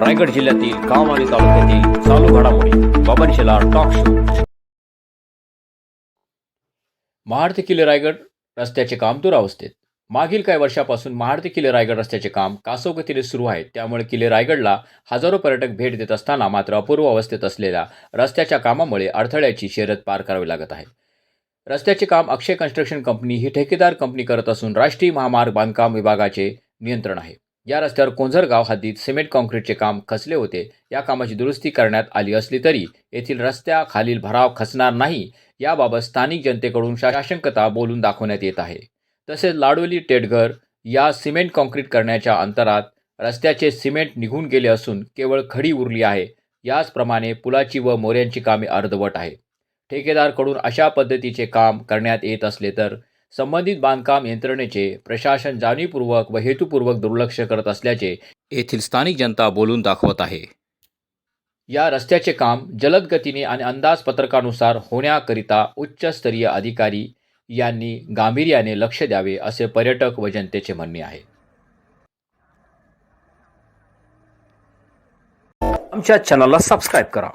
रायगड जिल्ह्यातील गाव आणि तालुक्यातील चालू घडामोडी बबन टॉक शो महाड ते किल्ले रायगड रस्त्याचे काम दुरावस्थेत मागील काही वर्षापासून महाड ते किल्ले रायगड रस्त्याचे काम कासोगतीने सुरू आहे त्यामुळे किल्ले रायगडला हजारो पर्यटक भेट देत असताना मात्र अपूर्व अवस्थेत असलेल्या रस्त्याच्या कामामुळे अडथळ्याची शर्यत पार करावी लागत आहे. रस्त्याचे काम अक्षय कन्स्ट्रक्शन कंपनी ही ठेकेदार कंपनी करत असून राष्ट्रीय महामार्ग बांधकाम विभागाचे नियंत्रण आहे. या रस्त्यावर कोंझरगाव हद्दीत सिमेंट कॉन्क्रीटचे काम खचले होते. या कामाची दुरुस्ती करण्यात आली असली तरी येथील रस्त्याखालील भराव खचणार नाही. याबाबत स्थानिक जनतेकडून शाशंकता बोलून दाखवण्यात येत आहे. तसेच लाडोली टेटघर या सिमेंट कॉन्क्रीट करण्याच्या अंतरात रस्त्याचे सिमेंट निघून गेले असून केवळ खडी उरली आहे. याचप्रमाणे पुलाची व मोऱ्यांची कामे अर्धवट आहे. ठेकेदारकडून अशा पद्धतीचे काम करण्यात येत असले तर संबंधित बांधकाम यंत्रणेचे प्रशासन जाणीवपूर्वक व हेतुपूर्वक दुर्लक्ष करत असल्याचे येथील स्थानिक जनता बोलून दाखवत आहे. या रस्त्याचे काम जलद गतीने आणि अंदाजपत्रकानुसार होण्याकरिता उच्चस्तरीय अधिकारी यांनी गांभीर्याने लक्ष द्यावे असे पर्यटक व जनतेचे म्हणणे आहे. आमच्या चॅनलला सबस्क्राईब करा.